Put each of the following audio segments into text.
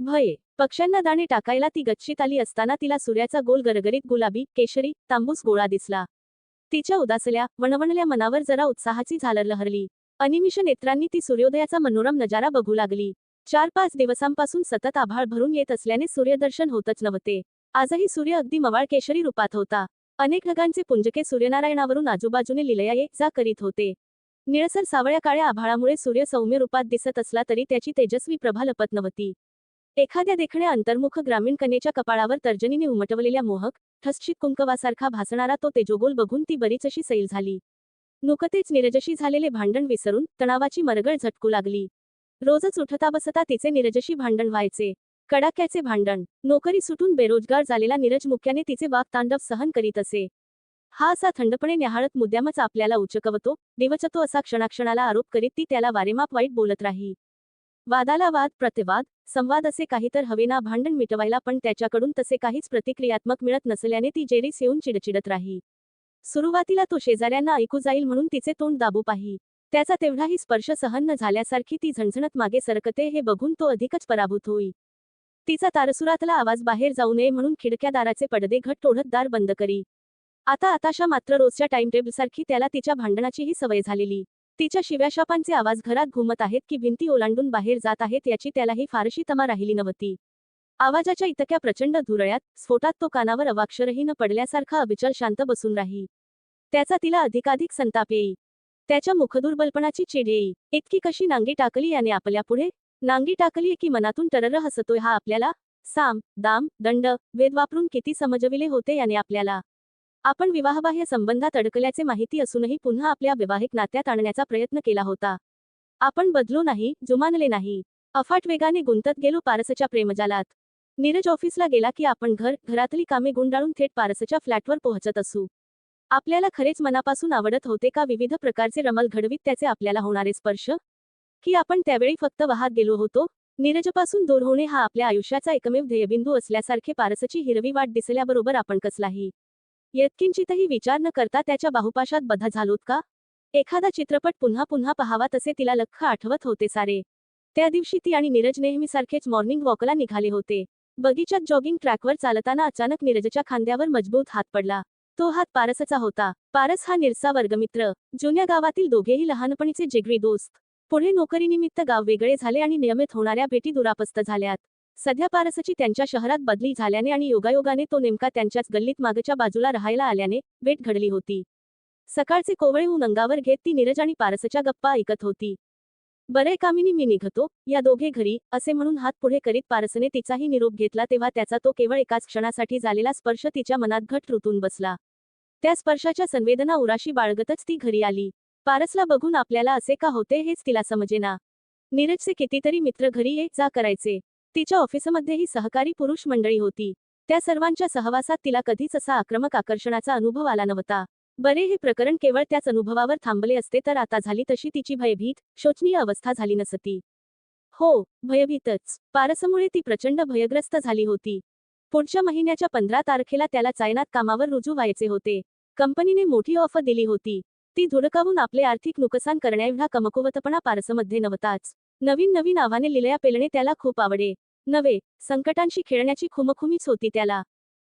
भये. पक्ष्यांना दाणे टाकायला ती गच्चीत आली असताना तिला सूर्याचा गोल गरगरीत गुलाबी केशरी तांबूस गोळा दिसला. तिच्या उदासल्या वणवणल्या मनावर जरा उत्साहाची झालर लहरली. अनिमिष नेत्रांनी ती सूर्योदयाचा मनोरम नजारा बघू लागली. चार पाच दिवसांपासून सतत आभाळ भरून येत असल्याने सूर्यदर्शन होतच नव्हते. आजही सूर्य अगदी मवाळ केशरी रूपात होता. अनेक ढगांचे पुंजके सूर्यनारायणावरून आजूबाजूने लिलया ये जा करीत होते. निळसर सावळ्या काळ्या आभाळामुळे सूर्य सौम्य रूपात दिसत असला तरी त्याची तेजस्वी प्रभा लपत नव्हती. एखाद्या देखण्या अंतर्मुख ग्रामीण कनेच्या कपाळावर तर्जनीने उमटवलेल्या मोहक ठसछित कुंकवासारखा भासणारा तो तेजोगोल बघून ती बरीच अशी सैल झाली. नुकतेच निरजशी झालेले भांडण विसरून तणावाची मरगळ झटकू लागली. रोजच उठता बसता तिचे निरजशी भांडण व्हायचे. कडाक्याचे भांडण नोकरी सुटून बेरोजगार झालेला नीरज मुख्याने तिचे वागतांडव सहन करीत असे. हा असा थंडपणे न्याहाळत मुद्दामच आपल्याला उचकवतो दिवचतो असा क्षणाक्षणाला आरोप करीत ती त्याला वारेमाप वाईट बोलत राही. वादाला वाद प्रतिवाद संवाद असे काही तर हवेना भांडण मिटवायला पण त्याच्याकडून तसे काहीच प्रतिक्रियात्मक मिळत नसल्याने ती जेरीस येऊन चिडचिडत राही. सुरुवातीला तो शेजाऱ्यांना ऐकू जाईल म्हणून तिचे तोंड दाबू पाही. त्याचा तेवढाही स्पर्श सहन न झाल्यासारखी ती झणझणत मागे सरकते हे बघून तो अधिकच पराभूत होई. तिचा तारसुरातला आवाज बाहेर जाऊ नये म्हणून खिडक्या दाराचे पडदे घट ओढत दार बंद करी. आता आताशा मात्र रोजच्या टाइमटेबलसारखी त्याला तिच्या भांडणाचीही सवय झालेली. तिच्या शिव्याशापांचे आवाज घरात घुमत आहेत की भिंती ओलांडून बाहेर जात आहेत याची त्यालाही फारशी तमा राहिली नव्हती. आवाजाच्या इतक्या प्रचंड धुरळ्यात स्फोटात तो कानावर अवाक्षरही न पडल्यासारखा अविचल शांत बसून राही. त्याचा तिला अधिकाधिक संताप येई. त्याच्या मुखदुर्बलपणाची चिड येई. इतकी कशी नांगी टाकली याने आपल्या पुढे? नांगी टाकली की मनातून टरर हसतोय हा आपल्याला? साम दाम दंड वेद वापरून किती समजविले होते याने आपल्याला? आपण विवाहबाह्य संबंधात अडकल्याचे माहिती असूनही पुन्हा आपल्या वैवाहिक नात्यात आणण्याचा प्रयत्न केला होता. आपण बदलो नाही जुमानले नाही. अफाट वेगाने गुंतत गेलो पारसच्या प्रेमजालात. नीरज ऑफिसला गेला की आपण घर घरातली कामे गुंडाळून थेट पारसच्या फ्लॅटवर पोहोचत असू. आपल्याला खरेच मनापासून आवडत होते का विविध प्रकारचे रमल घडवीत त्याचे आपल्याला होणारे स्पर्श? की आपण त्यावेळी फक्त वाहत गेलो होतो? नीरजपासून दूर होणे हा आपल्या आयुष्याचा एकमेव ध्येयबिंदू असल्यासारखे पारसची हिरवी वाट दिसल्याबरोबर आपण कसलाही यत्किंचितही विचार न करता त्याच्या बाहुपाशात बधा झालोत का? एखादा चित्रपट पुन्हा पुन्हा पहावा तसे तिला लख्ख आठवत होते सारे. त्या दिवशी ती आणि नीरज नेहमीसारखेच मॉर्निंग वॉकला निघाले होते. बगीच्यात जॉगिंग ट्रॅकवर चालताना अचानक नीरजच्या खांद्यावर मजबूत हात पडला. तो हात पारसचा होता. पारस हा निरसा वर्गमित्र. जुन्या गावातील दोघेही लहानपणीचे जिगरी दोस्त. पुढे नोकरीनिमित्त गाव वेगळे झाले आणि नियमित होणाऱ्या भेटी दुरापस्त झाल्यात. सध्या पारसची त्यांच्या शहरात बदली झाल्याने आणि योगायोगाने तो नेमका त्यांच्याच गल्लीत मागच्या बाजूला राहायला आल्याने भेट घडली होती. सकाळचे कोवळे ऊन अंगावर घेत ती नीरज आणि पारसच्या गप्पा ऐकत होती. बरे कामिनी मी निघतो या दोघे घरी असे म्हणून हात पुढे करीत पारसने तिचाही निरोप घेतला तेव्हा त्याचा तो केवळ एकाच क्षणासाठी झालेला स्पर्श तिच्या मनात घट रुतून बसला. त्या स्पर्शाच्या संवेदना उराशी बाळगतच ती घरी आली. पारसला बघून आपल्याला असे का होते हेच तिला समजेना. नीरजचे कितीतरी मित्र घरी ये जा करायचे. तिच्या ऑफिसमध्येही सहकारी पुरुष मंडळी होती. त्या सर्वांच्या सहवासात तिला कधीच असा आक्रमक आकर्षणाचा अनुभव आला नव्हता. बरे हे प्रकरण केवळ त्याच अनुभवावर थांबले असते तर आता झाली तशी तिची भयभीत शोचनीय अवस्था झाली नसती. हो भयभीतच. पारसमुळे ती प्रचंड भयग्रस्त झाली होती. पुढच्या महिन्याच्या पंधरा तारखेला त्याला चायनात कामावर रुजू व्हायचे होते. कंपनीने मोठी ऑफर दिली होती. ती धुडकावून आपले आर्थिक नुकसान करण्याएवढा कमकुवतपणा पारसमध्ये नव्हताच. नवीन नवीन आव्हाने लिलया पेलणे त्याला खूप आवडे. नवे संकटांशी खेळण्याची खुमखुमीच होती त्याला.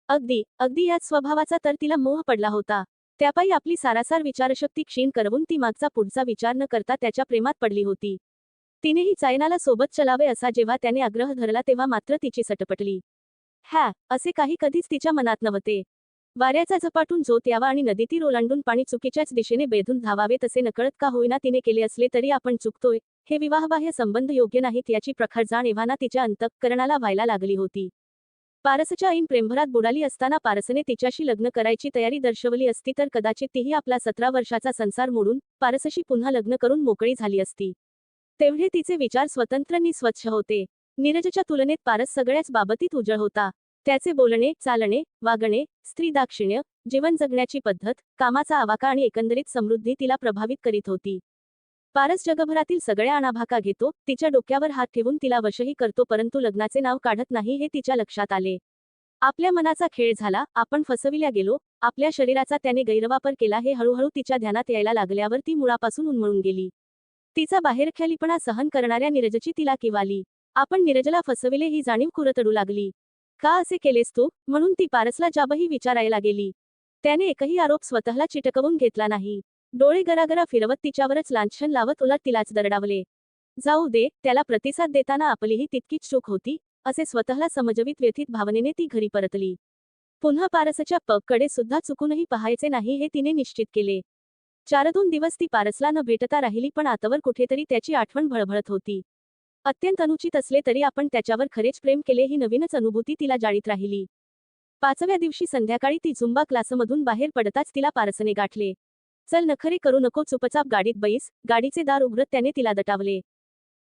अगदी अगदी याच स्वभावाचा तर तिला मोह पडला होता. त्यापायी आपली सारासार विचारशक्ती क्षीण करवून ती मागचा पुढचा विचार न करता त्याच्या प्रेमात पडली होती. तिनेही चायनाला सोबत चलावे असा जेव्हा त्याने आग्रह धरला तेव्हा मात्र तिची सटपटली. हॅ असे काही कधीच तिच्या मनात नव्हते. वाऱ्याचा झपाटून जोत यावा आणि नदीतीर ओलांडून पाणी चुकीच्याच दिशेने बेधून धावावे तसे नकळत का होईना तिने केले असले तरी आपण चुकतोय. हे विवाहबाह्य संबंध योग्य नाहीत याची प्रखर जाण एव्हाना तिच्या अंतःकरणाला व्हायला लागली होती. पारसच्या ऐन प्रेमभरात बुडाली असताना पारसने तिच्याशी लग्न करायची तयारी दर्शवली असती तर कदाचित तीही आपला सतरा वर्षाचा संसार मोडून पारसशी पुन्हा लग्न करून मोकळी झाली असती. तेवढे तिचे विचार स्वतंत्र नि स्वच्छ होते. नीरजच्या तुलनेत पारस सगळ्याच बाबतीत उजळ होता. त्याचे बोलणे चालणे वागणे स्त्री दाक्षिण्य जीवन जगण्याची पद्धत कामाचा आवाका आणि एकंदरीत समृद्धी तिला प्रभावित करीत होती. पारस जगभरातील सगळ्या अनाभाका घेतो तिच्या डोक्यावर हात ठेवून तिला वशही करतो परंतु लग्नाचे नाव काढत नाही हे तिच्या लक्षात आले. आपल्या मनाचा खेळ झाला आपण फसविल्या गेलो आपल्या शरीराचा त्याने गैरवापर केला हे हळूहळू तिच्या ध्यानात यायला लागल्यावर ती मुळापासून उन्मळून गेली. तिचा बाहेरख्यालीपणा सहन करणाऱ्या नीरजची तिला किवाली आपण नीरजला फसविले ही जाणीव कुरतडू लागली. का असे केलेस तू? म्हणून ती पारसला जाबही विचारायला गेली. त्याने एकही आरोप स्वतःला चिटकवून घेतला नाही. डोळे गरागरा फिरवत तिच्यावरच लांछन लावत उलट तिलाच दरडावले. जाऊ दे त्याला प्रतिसाद देताना आपलीही तितकीच चूक होती असे स्वतःला समजवीत व्यथित भावनेने ती घरी परतली. पुन्हा पारसच्या पगकडे सुद्धा चुकूनही पाहायचे नाही हे तिने निश्चित केले. चार दोन दिवस ती पारसला न भेटता राहिली पण आतावर कुठेतरी त्याची आठवण भळभळत होती. अत्यंत अनुचित असले तरी आपण त्याच्यावर खरेच प्रेम केले ही नवीनच अनुभूती तिला जाळीत राहिली. पाचव्या दिवशी संध्याकाळी ती झुंबा क्लासमधून बाहेर पडताच तिला पारसने गाठले. चल नखरे करू नको चुपचाप गाडीत बैस. गाडीचे दार उघडत त्याने तिला दटावले.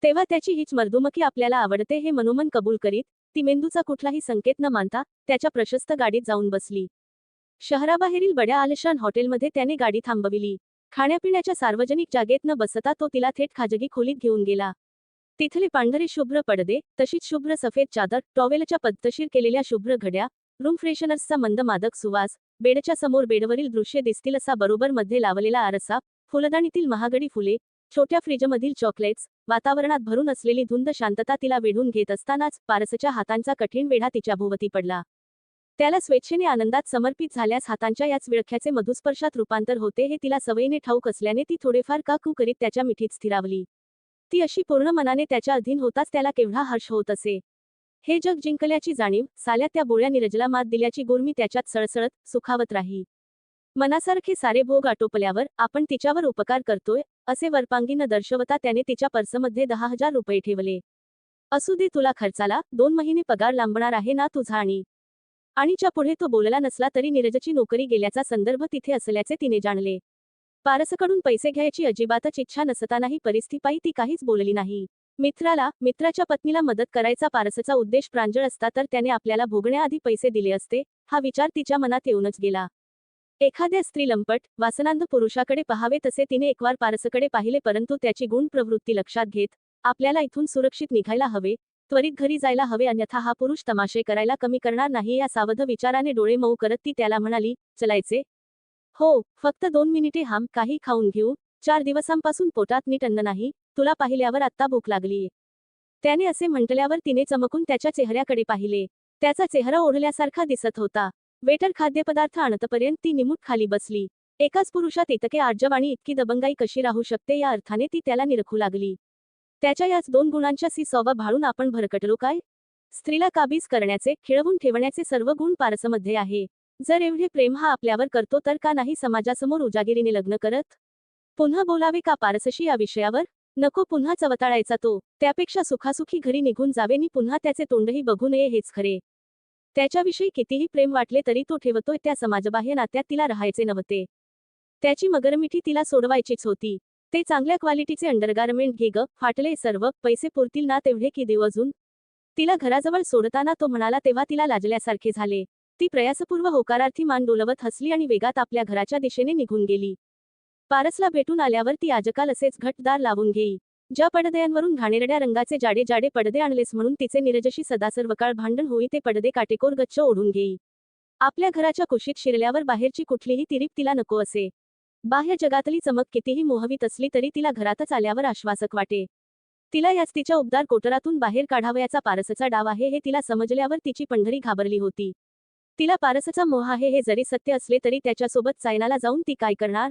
तेव्हा त्याची हीच मर्दुमकी आपल्याला आवडते हे मनोमन कबूल करीत ती मेंदूचा कुठलाही संकेत न मानता त्याच्या प्रशस्त गाडीत जाऊन बसली. शहराबाहेरील बड्या आलिशान हॉटेलमध्ये त्याने गाडी थांबविली. खाण्यापिण्याच्या सार्वजनिक जागेत न बसता तो तिला थेट खाजगी खोलीत घेऊन गेला. तिथले पांढरे शुभ्र पडदे तशीच शुभ्र सफेद चादर टॉवेलच्या पद्धतशीर केलेल्या शुभ्र घड्या रूम फ्रेशनर्सचा मंद मादक सुवास बेडच्या समोर बेडवरील दृश्य दिसतील असा बरोबर मध्ये लावलेला आरसा फुलदाणीतील महागडी फुले छोट्या फ्रीजमधील चॉकलेट्स वातावरणात भरून असलेली धुंद शांतता तिला वेढून घेत असतानाच पारसच्या हातांचा कठीण वेढा तिच्या भोवती पडला. त्याला स्वेच्छेने आनंदात समर्पित झाल्यास हातांच्या याच विळख्याचे मधुस्पर्शात रूपांतर होते हे तिला सवयीने ठाऊक असल्याने ती थोडेफार काकू करीत त्याच्या मिठीत स्थिरावली. ती अशी पूर्ण मनाने त्याच्या अधीन होताच त्याला केवढा हर्ष होत असे. हे जग जिंकल्याची जाणीव साल्या त्या बोळ्या निरजला मात दिल्याची गुरमी त्याच्यात सळसळत सुखावत राही. मनासारखे सारे भोग आटोपल्यावर आपण तिच्यावर उपकार करतोय असे वरपांगीनं दर्शवता त्याने तिच्या पर्समध्ये दहा हजार रुपये ठेवले. असू दे तुला खर्चाला दोन महिने पगार लांबणार आहे ना तुझा आणि. आणीच्या पुढे तो बोलला नसला तरी नीरजची नोकरी गेल्याचा संदर्भ तिथे असल्याचे तिने जाणले. पारसकडून पैसे घ्यायची अजिबातच इच्छा नसतानाही परिस्थितीपायी ती काहीच बोलली नाही. मित्राला मित्राच्या पत्नीला मदत करायचा पारसचा उद्देश प्रांजळ असता तर त्याने आपल्याला भोगण्याआधी पैसे दिले असते हा विचार तिच्या मनात येऊनच गेला. एखाद्या स्त्री लंपट वासनांध पुरुषाकडे पहावे तसे तिने एकवार पारसकडे पाहिले परंतु त्याची गुण प्रवृत्ती लक्षात घेत आपल्याला इथून सुरक्षित निघायला हवे त्वरित घरी जायला हवे अन्यथा हा पुरुष तमाशे करायला कमी करणार नाही या सावध विचाराने डोळे मऊ करत ती त्याला म्हणाली चलायचे. हो फक्त दोन मिनिटे हाम काही खाऊन घेऊ चार दिवसांपासून पोटात नीट अन्न नाही तुला पाहिल्यावर आत्ता भूक लागलीये त्याने असे म्हटल्यावर तिने चमकून त्याच्या चेहऱ्याकडे पाहिले. त्याचा चेहरा ओढल्यासारखा दिसत होता. वेटर खाद्यपदार्थ आणतपर्यंत ती निमूट खाली बसली. एकाच पुरुषात इतके आर्जव आणि इतकी दबंगाई कशी राहू शकते या अर्थाने ती त्याला निरखू लागली. त्याच्या याच दोन गुणांच्या सी सौवा भाळून आपण भरकटलो काय? स्त्रीला काबीज करण्याचे खिळवून ठेवण्याचे सर्व गुण पारसमध्ये आहे. जर एवढे प्रेम हा आपल्यावर करतो तर का नाही समाजासमोर उजागिरीने लग्न करत? पुन्हा बोलावे का पारसशी या विषयावर? नको पुन्हा चवताळायचा तो. त्यापेक्षा सुखासुखी घरी निघून जावे नि पुन्हा त्याचे तोंडही बघू नये हेच खरे. त्याच्याविषयी कितीही प्रेम वाटले तरी तो ठेवतोय त्या समाजबाह्य नात्यात तिला राहायचे नव्हते. त्याची मगरमिठी तिला सोडवायचीच होती. ते चांगल्या क्वालिटीचे अंडरगार्मेंट घे ग फाटले सर्व पैसे पुरतील ना तेवढे की देव अजून? तिला घराजवळ सोडताना तो म्हणाला तेव्हा तिला लाजल्यासारखे झाले. ती प्रयासपूर्व होकारार्थी मान डोलवत हसली आणि वेगात आपल्या घराच्या दिशेने निघून गेली. पारसला भेटून आल्यावर ती आजकाल असेच घटदार लावून घेई. ज्या पडद्यांवरून घाणेरड्या रंगाचे जाडे जाडे पडदे आणलेस म्हणून तिचे निरजशी सदा सर्वकाळ भांडण होई ते पडदे काटेकोर गच्च ओढून घेई. आपल्या घराच्या कुशीत शिरल्यावर बाहेरची कुठलीही तिरीप तिला नको असे. बाह्य जगातली चमक कितीही मोहवीत असली तरी तिला घरातच आल्यावर आश्वासक वाटे. तिला याच तिच्या उबदार कोटरातून बाहेर काढावयाचा पारसचा डाव आहे हे तिला समजल्यावर तिची पंढरी घाबरली होती. तिला पारसचा मोह आहे हे जरी सत्य असले तरी त्याच्यासोबत सायनाला जाऊन ती काय करणार?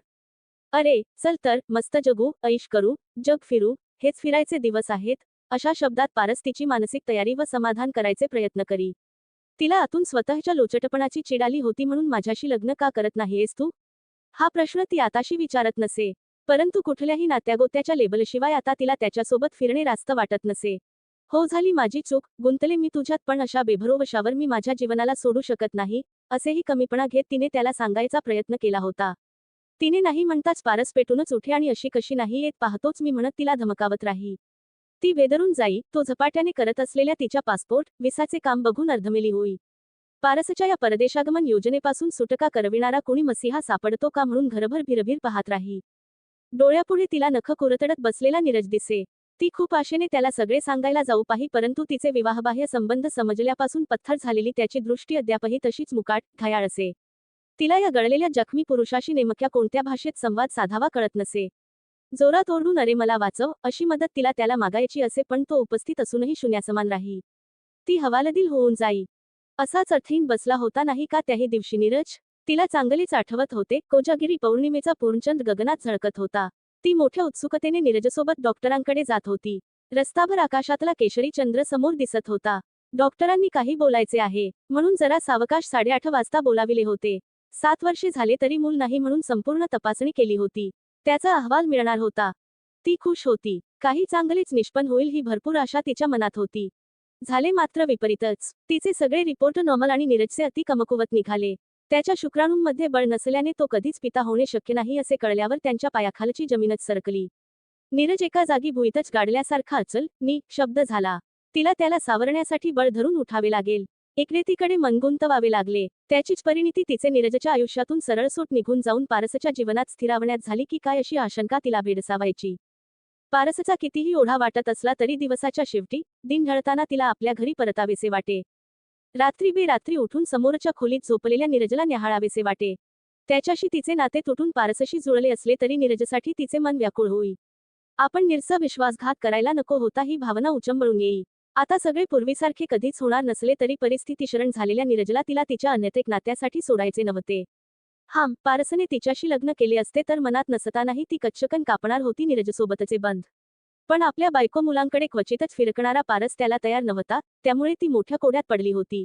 अरे चल तर मस्त जगू ऐश करू जग फिरू हेच फिरायचे दिवस आहेत. अशा शब्दात पारस तिची मानसिक तयारी व समाधान करायचे प्रयत्न करी. तिला आतून स्वतःच्या लोचटपणाची चिडाली होती म्हणून माझ्याशी लग्न का करत नाहीयेस तू? हा प्रश्न ती आताशी विचारत नसे. परंतु कुठल्याही नात्यागोत्याच्या लेबलशिवाय आता तिला त्याच्यासोबत फिरणे रास्त वाटत नसे. हो झाली माझी चूक गुंतले मी तुझ्यात पण अशा बेभरोवशावर मी माझ्या जीवनाला सोडू शकत नाही असेही कमीपणा घेत तिने त्याला सांगायचा प्रयत्न केला होता. तिने नाही म्हणताच पारस पेटूनच उठे आणि अशी कशी नाही येत पाहतोच मी म्हणत तिला धमकावत राही. ती वेदरून जाई तो झपाट्याने करत असलेल्या तिच्या पासपोर्ट विसाचे काम बघून अर्धमेली होई. पारसच्या या परदेशागमन योजनेपासून सुटका करविणारा कोणी मसिहा सापडतो का म्हणून घरभर भिरभीर पाहत राही. डोळ्यापुढे तिला नख कुरतडत बसलेला नीरज दिसे. ती खूप आशेने त्याला सगळे सांगायला जाऊ पाही परंतु तिचे विवाहबाह्य संबंध समजल्यापासून पत्थर झालेली त्याची दृष्टी अद्यापही तशीच मुकाट घायाळ असे. तिला या गळलेल्या जखमी पुरुषाशी नेमक्या कोणत्या भाषेत संवाद साधावा कळत नसे. जोरात ओरडून अरे मला वाचव अशी मदत तिला त्याला मागायची असे पण तो उपस्थित असूनही शून्यासमान राही. ती हवालदिल होऊन जाई. असाच अर्थहीन बसला होता नाही का त्याही दिवशी नीरज? तिला चांगलीच आठवत होते कोजागिरी पौर्णिमेचा पूर्णचंद गगनात झळकत होता. ती मोठ्या उत्सुकतेने नीरजसोबत डॉक्टरांकडे जात होती. रस्ताभर आकाशातला केशरी चंद्र समोर दिसत होता. डॉक्टरांनी काही बोलायचे आहे म्हणून जरा सावकाश साडेआठ वाजता बोलाविले होते. सात वर्षे झाले तरी मूल नाही म्हणून संपूर्ण तपासणी केली होती. त्याचा अहवाल मिळणार होता. ती खुश होती. काही चांगलेच निष्पन्न होईल ही भरपूर आशा तिच्या मनात होती. झाले मात्र विपरीतच. तिचे सगळे रिपोर्ट नॉर्मल आणि नीरजचे अति कमकुवत निघाले. त्याच्या शुक्राणूंमध्ये बळ नसल्याने तो कधीच पिता होणे शक्य नाही असे कळल्यावर त्यांच्या पायाखालची जमीनच सरकली. नीरज एका जागी भुईतच गाडल्यासारखा अचल नी शब्द झाला. तिला त्याला सावरण्यासाठी बळ धरून उठावे लागेल. एकरेतीकडे मनगुंतवावे लागले. त्याचीच परिणिती तिचे नीरजच्या आयुष्यातून सरळसोट निघून जाऊन पारसच्या जीवनात स्थिरावण्यात झाली की काय अशी आशंका तिला भेडसावायची. पारसचा कितीही ओढा वाटत असला तरी दिवसाच्या शेवटी दिन ढळताना तिला आपल्या घरी परतावेसे वाटे. रात्री बेरात्री उठून समोरच्या खोलीत झोपलेल्या नीरजला न्याहाळावेसे वाटे. त्याच्याशी तिचे नाते तुटून पारसशी जुळले असले तरी नीरजसाठी तिचे मन व्याकुळ होई. आपण निरस विश्वासघात करायला नको होता ही भावना उचंबळून येई. आता सगळे पूर्वीसारखे कधीच होणार नसले तरी परिस्थिती शरण झालेल्या नीरजला तिला तिच्या अन्यतेक नात्यासाठी सोडायचे नव्हते. हां पारसने तिच्याशी लग्न केले असते तर मनात नसतानाही ती कच्चकन कापणार होती नीरजसोबतचे बंध. पण आपल्या बायको मुलांकडे क्वचितच फिरकणारा पारस त्याला तयार नव्हता त्यामुळे ती मोठ्या कोड्यात पडली होती.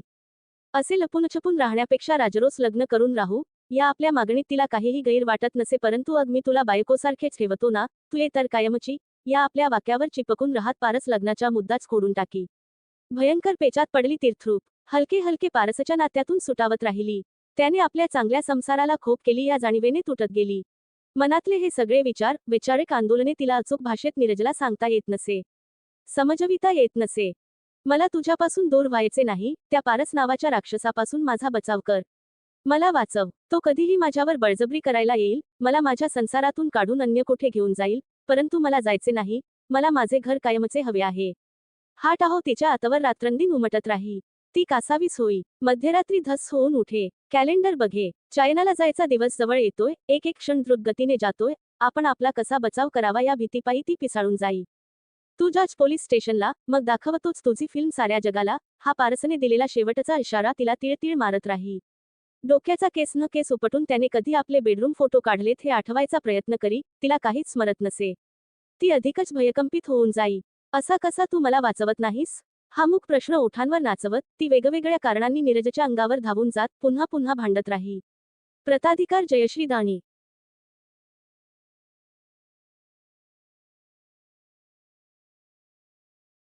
असे लपूनछपून राहण्यापेक्षा राजरोस लग्न करून राहू या आपल्या मागणीत तिला काहीही गैर वाटत नसे परंतु अग मी तुला बायकोसारखेच ठेवतो ना तू ये तर कायमची या आपल्या वाक्यावर चिपकून राहत पारस लग्नाच्या मुद्दाच खोडून टाकी. भयंकर पेचात पडली तीर्थरूप. हलके हलके पारसच्या नात्यातून सुटावत राहिली. त्याने आपल्या चांगल्या संसाराला खोप केली या जाणीवेने तुटत गेली. मनातले हे सगळे विचार वैचारिक आंदोलने तिला अचूक भाषेत नीरजला सांगता येत नसे. समजविता येत नसे. मला तुझ्यापासून दूर व्हायचे नाही त्या पारस नावाच्या राक्षसापासून माझा बचाव कर. मला वाचव. तो कधीही माझ्यावर बळजबरी करायला येईल मला माझ्या संसारातून काढून अन्य कुठे घेऊन जाईल परंतु मला जायचे नाही. मला माझे घर कायमचे हवे आहे. हा टाहो तिच्या आतवर रात्रंदिन उमटत राही. ती कासावीस होई. मध्यरात्री धस होऊन उठे. कॅलेंडर बघे. चायनाला जायचा दिवस जवळ येतोय. एक एक क्षण द्रुत गतीने जातोय. आपण आपला कसा बचाव करावा या भीतीपायी ती पिसाळून जाई. तू जाज पोलीस स्टेशनला. मग दाखवतोच तुझी फिल्म साऱ्या जगाला. हा पारसने दिलेला शेवटचा इशारा तिला तिळतिळ मारत राही. डोक्याचा केस न केस उपटून त्याने कधी आपले बेडरूम फोटो काढलेत हे आठवायचा प्रयत्न करी तिला काहीच स्मरत नसे. ती अधिकच भयकंपित होऊन जाई. असा कसा तू मला वाचवत नाहीस? हा मुख प्रश्न ओठांवर नाचवत ती वेगवेगळ्या कारणांनी नीरजच्या अंगावर धावून जात पुन्हा पुन्हा भांडत राही. प्रताधिकार जयश्री दाणी